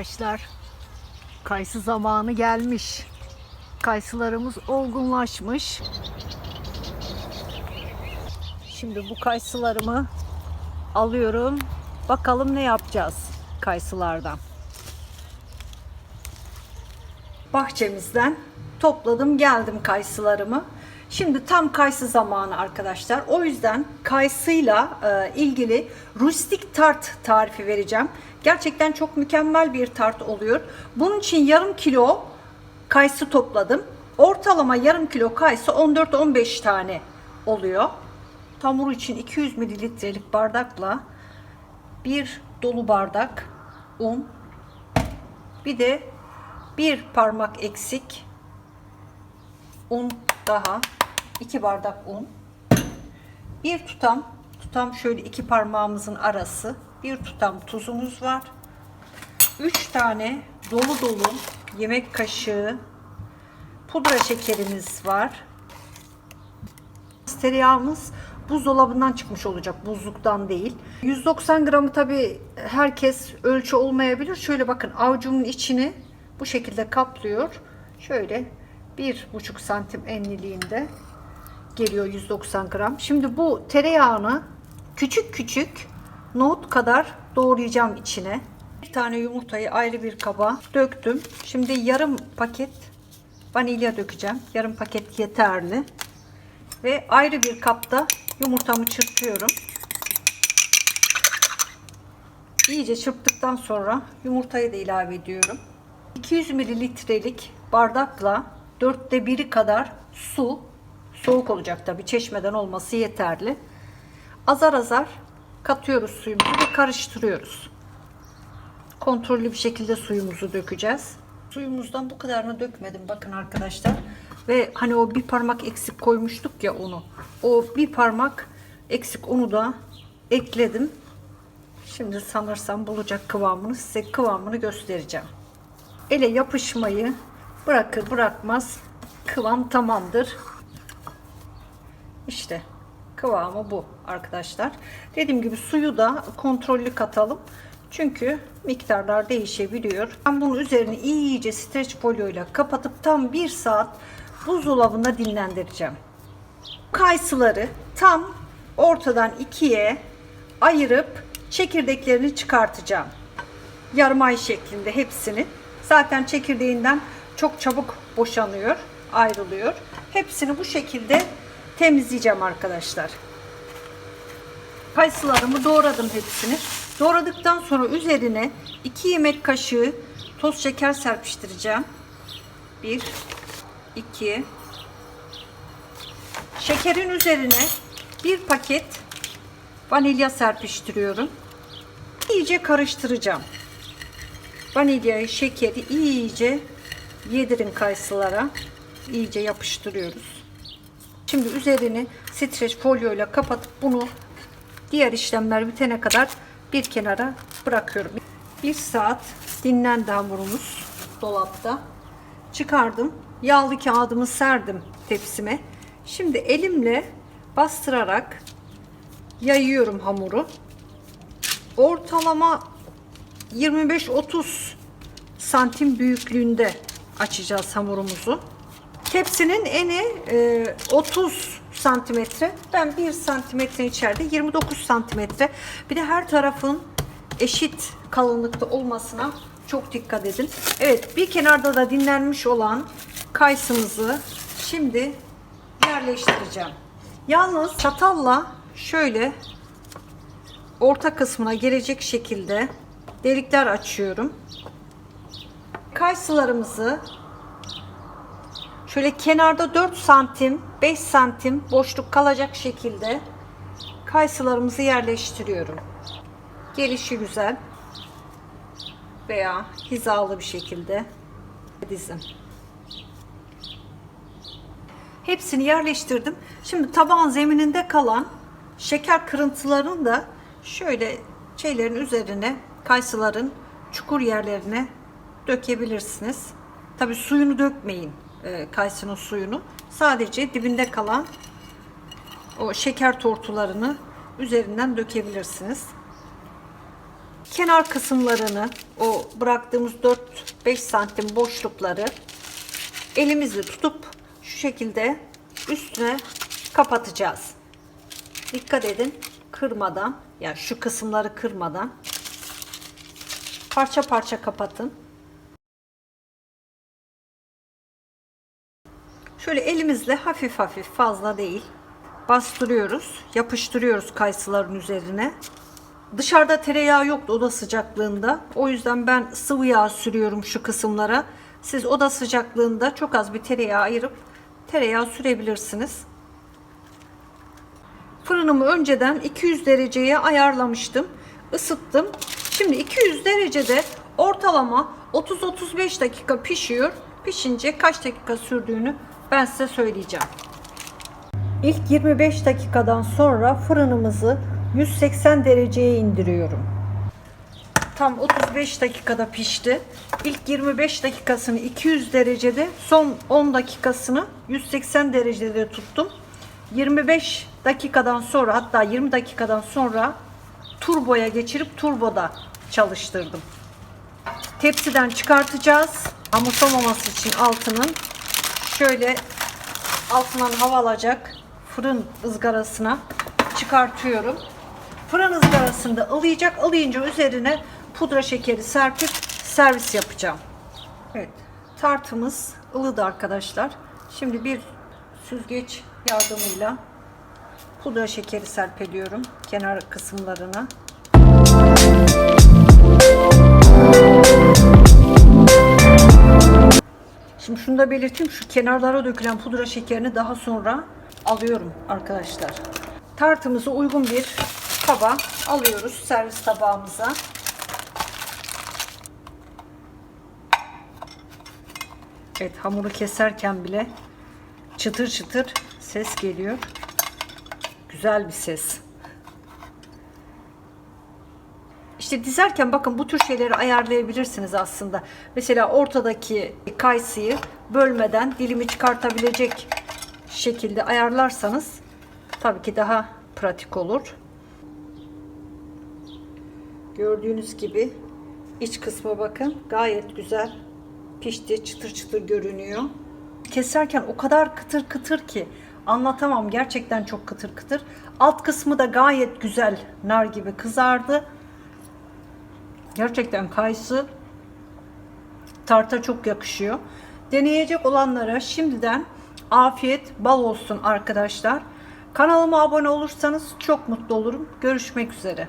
arkadaşlar. Kayısı zamanı gelmiş. Kayısılarımız olgunlaşmış. Şimdi bu kayısılarımı alıyorum. Bakalım ne yapacağız kayısılardan. Bahçemizden topladım geldim kayısılarımı. Şimdi tam kayısı zamanı arkadaşlar. O yüzden kayısıyla e, ilgili rustik tart tarifi vereceğim. Gerçekten çok mükemmel bir tart oluyor. Bunun için yarım kilo kayısı topladım. Ortalama yarım kilo kayısı 14-15 tane oluyor. Hamur için 200 mililitrelik bardakla bir dolu bardak un, bir de bir parmak eksik un daha, iki bardak un, bir tutam, tutam şöyle iki parmağımızın arası, bir tutam tuzumuz var, üç tane dolu dolu yemek kaşığı pudra şekerimiz var. Tereyağımız buzdolabından çıkmış olacak, buzluktan değil. 190 gramı tabi herkes ölçü olmayabilir. Şöyle bakın avucumun içini bu şekilde kaplıyor. Şöyle bir buçuk santim enliliğinde geliyor 190 gram. Şimdi bu tereyağını küçük küçük nohut kadar doğrayacağım içine. Bir tane yumurtayı ayrı bir kaba döktüm. Şimdi yarım paket vanilya dökeceğim. Yarım paket yeterli. Ve ayrı bir kapta yumurtamı çırpıyorum. İyice çırptıktan sonra yumurtayı da ilave ediyorum. 200 mililitrelik bardakla dörtte biri kadar su, soğuk olacak tabi çeşmeden olması yeterli. Azar azar katıyoruz suyumuzu ve karıştırıyoruz. Kontrollü bir şekilde suyumuzu dökeceğiz. Suyumuzdan bu kadarını dökmedim bakın arkadaşlar. Ve hani o bir parmak eksik koymuştuk ya onu. O bir parmak eksik onu da ekledim. Şimdi sanırsam bulacak kıvamını size kıvamını göstereceğim. Ele yapışmayı bırakır bırakmaz kıvam tamamdır. İşte kıvamı bu arkadaşlar. Dediğim gibi suyu da kontrollü katalım. Çünkü miktarlar değişebiliyor. Ben bunun üzerini iyice streç folyoyla kapatıp tam bir saat buzdolabında dinlendireceğim. Kayısıları tam ortadan ikiye ayırıp çekirdeklerini çıkartacağım. Yarım ay şeklinde hepsini. Zaten çekirdeğinden çok çabuk boşanıyor, ayrılıyor. Hepsini bu şekilde temizleyeceğim arkadaşlar. Kayısılarımı doğradım hepsini. Doğradıktan sonra üzerine 2 yemek kaşığı toz şeker serpiştireceğim. 1 2 Şekerin üzerine bir paket vanilya serpiştiriyorum. İyice karıştıracağım. Vanilyayı, şekeri iyice yedirin kayısılara. İyice yapıştırıyoruz. Şimdi üzerini streç folyoyla kapatıp bunu diğer işlemler bitene kadar bir kenara bırakıyorum. Bir saat dinlendi hamurumuz dolapta. Çıkardım. Yağlı kağıdımı serdim tepsime. Şimdi elimle bastırarak yayıyorum hamuru. Ortalama 25-30 santim büyüklüğünde açacağız hamurumuzu. Tepsinin eni e, 30 santimetre. Ben 1 santimetre içeride 29 santimetre. Bir de her tarafın eşit kalınlıkta olmasına çok dikkat edin. Evet bir kenarda da dinlenmiş olan kayısımızı şimdi yerleştireceğim. Yalnız çatalla şöyle orta kısmına gelecek şekilde delikler açıyorum. Kayısılarımızı şöyle kenarda 4 santim 5 santim boşluk kalacak şekilde kayısılarımızı yerleştiriyorum. Gelişi güzel veya hizalı bir şekilde dizin. Hepsini yerleştirdim. Şimdi tabağın zemininde kalan şeker kırıntılarını da şöyle şeylerin üzerine kayısıların çukur yerlerine dökebilirsiniz. Tabi suyunu dökmeyin e, suyunu. Sadece dibinde kalan o şeker tortularını üzerinden dökebilirsiniz. kenar kısımlarını o bıraktığımız 4-5 santim boşlukları elimizle tutup şu şekilde üstüne kapatacağız. Dikkat edin kırmadan yani şu kısımları kırmadan parça parça kapatın. Şöyle elimizle hafif hafif fazla değil bastırıyoruz, yapıştırıyoruz kayısıların üzerine. Dışarıda tereyağı yoktu oda sıcaklığında. O yüzden ben sıvı yağ sürüyorum şu kısımlara. Siz oda sıcaklığında çok az bir tereyağı ayırıp tereyağı sürebilirsiniz. Fırınımı önceden 200 dereceye ayarlamıştım. Isıttım. Şimdi 200 derecede ortalama 30-35 dakika pişiyor. Pişince kaç dakika sürdüğünü ben size söyleyeceğim. İlk 25 dakikadan sonra fırınımızı 180 dereceye indiriyorum. Tam 35 dakikada pişti. İlk 25 dakikasını 200 derecede, son 10 dakikasını 180 derecede tuttum. 25 dakikadan sonra hatta 20 dakikadan sonra turboya geçirip turboda çalıştırdım. Tepsiden çıkartacağız. Hamurlamaması için altının şöyle altından hava alacak fırın ızgarasına çıkartıyorum. Fırın ızgarasında ılıyacak. Ilayınca üzerine pudra şekeri serpip servis yapacağım. Evet. Tartımız ılıdı arkadaşlar. Şimdi bir süzgeç yardımıyla pudra şekeri serpeliyorum kenar kısımlarına. Da belirteyim. Şu kenarlara dökülen pudra şekerini daha sonra alıyorum arkadaşlar. Tartımızı uygun bir kaba alıyoruz servis tabağımıza. Evet hamuru keserken bile çıtır çıtır ses geliyor. Güzel bir ses. İşte dizerken bakın bu tür şeyleri ayarlayabilirsiniz aslında. Mesela ortadaki kayısıyı bölmeden dilimi çıkartabilecek şekilde ayarlarsanız tabii ki daha pratik olur. Gördüğünüz gibi iç kısmı bakın gayet güzel pişti çıtır çıtır görünüyor. Keserken o kadar kıtır kıtır ki anlatamam gerçekten çok kıtır kıtır. Alt kısmı da gayet güzel nar gibi kızardı. Gerçekten kayısı tarta çok yakışıyor. Deneyecek olanlara şimdiden afiyet bal olsun arkadaşlar. Kanalıma abone olursanız çok mutlu olurum. Görüşmek üzere.